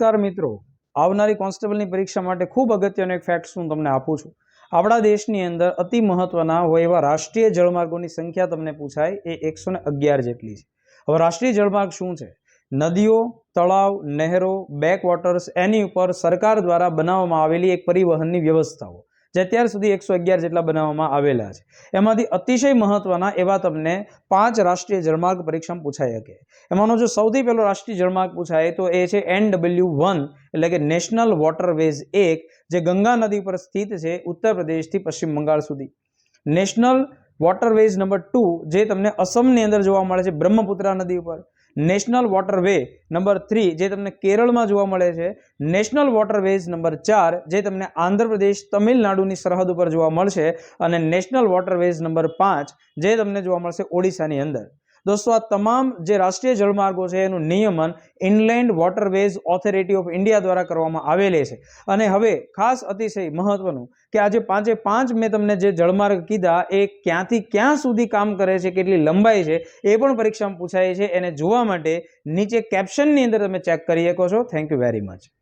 નમસ્કાર મિત્રો. આવનારી કોન્સ્ટેબલની પરીક્ષા માટે ખૂબ અગત્યનો એક ફેક્ટ્સ હું તમને આપું છું. આપણા દેશની અંદર અતિ મહત્વના હોય એવા રાષ્ટ્રીય જળમાર્ગોની સંખ્યા તમને પૂછાય એ એકસો ને અગિયાર જેટલી છે. હવે રાષ્ટ્રીય જળમાર્ગ શું છે? નદીઓ, તળાવ, નહેરો બેકવોટર્સ એની ઉપર સરકાર દ્વારા બનાવવામાં આવેલી એક પરિવહનની વ્યવસ્થાઓ. જે અત્યાર સુધી એકસો અગિયાર જેટલા બનાવવામાં આવેલા છે. એમાંથી અતિશય મહત્વના એવા તમને પાંચ રાષ્ટ્રીય જળમાર્ગ પરીક્ષામાં પૂછાઈ શકે. એમાંનો જો સૌથી પહેલો રાષ્ટ્રીય જળમાર્ગ પૂછાય તો એ છે એન ડબલ્યુ વન એટલે કે નેશનલ વોટરવેઝ એક જે ગંગા નદી પર સ્થિત છે ઉત્તર પ્રદેશથી પશ્ચિમ બંગાળ સુધી. નેશનલ વોટરવેઝ નંબર ટુ જે તમને અસમની અંદર જોવા મળે છે બ્રહ્મપુત્રા નદી ઉપર. નેશનલ વોટરવે નંબર થ્રી જે તમને કેરળમાં જોવા મળે છે. નેશનલ વોટરવેઝ નંબર ચાર જે તમને આંધ્રપ્રદેશ તમિલનાડુની સરહદ ઉપર જોવા મળશે. અને નેશનલ વોટરવેઝ નંબર પાંચ જે તમને જોવા મળશે ઓડિશાની અંદર. દોસ્તો, આ તમામ જે રાષ્ટ્રીય જળમાર્ગો છે, એનું નિયમન inland waterways authority of India દ્વારા કરવામાં આવેલી છે. અને હવે ખાસ અતિશય મહત્વનું કે આજે પાંચે પાંચ મેં તમને જે જળમાર્ગ કીધા, એ ક્યાંથી ક્યાં સુધી કામ કરે છે, કેટલી લંબાઈ છે, એ પણ પરીક્ષામાં પૂછાય છે. એને જોવા માટે નીચે કેપ્શનની અંદર તમે ચેક કરી શકો છો. Thank you very much